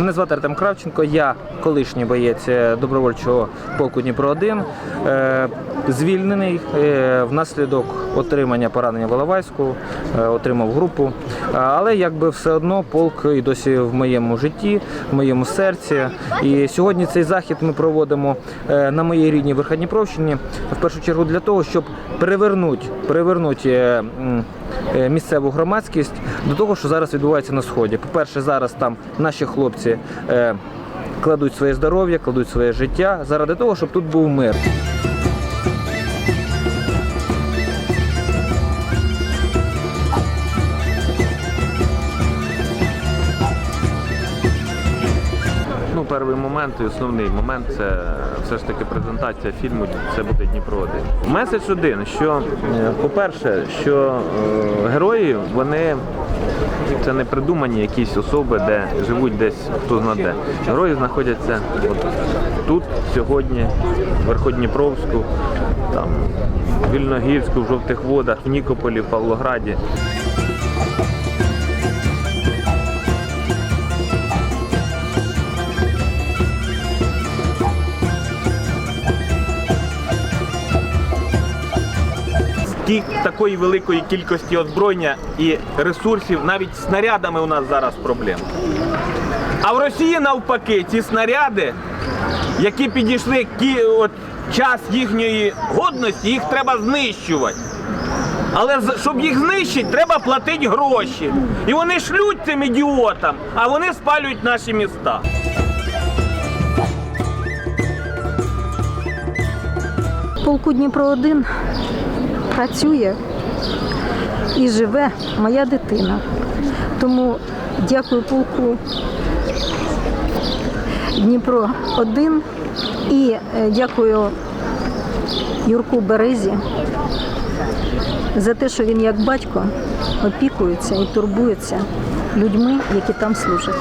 Мене звати Артем Кравченко, я колишній боєць е, добровольчого полку Дніпро 1 е, звільнений е, внаслідок отримання поранення в Іловайську, отримав групу. Але якби все одно полк і досі в моєму житті, в моєму серці. І сьогодні цей захід ми проводимо на моїй рідній Верходніпровщині в першу чергу для того, щоб м, е, місцеву громадськість до того, що зараз відбувається на сході. По-перше, зараз там наші хлопці кладуть своє здоров'я, кладуть своє життя заради того, щоб тут був мир. Ну, перший момент і основний момент це все ж таки презентація фільму Це буде Дніпро 1 Меседж один, що, е, по-перше, що е, герої вони це не придумані якісь особи, де живуть десь хто зна де. Герої знаходяться от тут, сьогодні, в Верходніпровську, там, в Вільногірську, в Жовтих Водах, в Нікополі, в Павлограді. Ті такої великої кількості озброєння і ресурсів, навіть снарядами у нас зараз проблема. А в Росії навпаки, ці снаряди, які підійшли кі, от, час їхньої годності, їх треба знищувати. Але щоб їх знищити, треба платити гроші. І вони шлють цим ідіотам, а вони спалюють наші міста. полку Дніпро 1 працює і живе моя дитина. Тому дякую полку Дніпро 1 і е, дякую Юрку Березі за те, що він як батько опікується і турбується людьми, які там служать.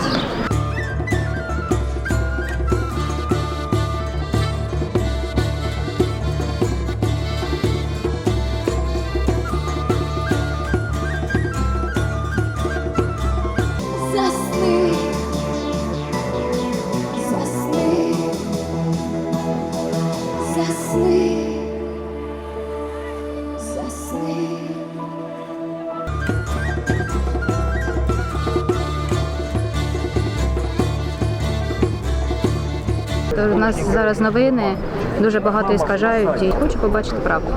У нас зараз новини дуже багато іскажають і хочу побачити правду.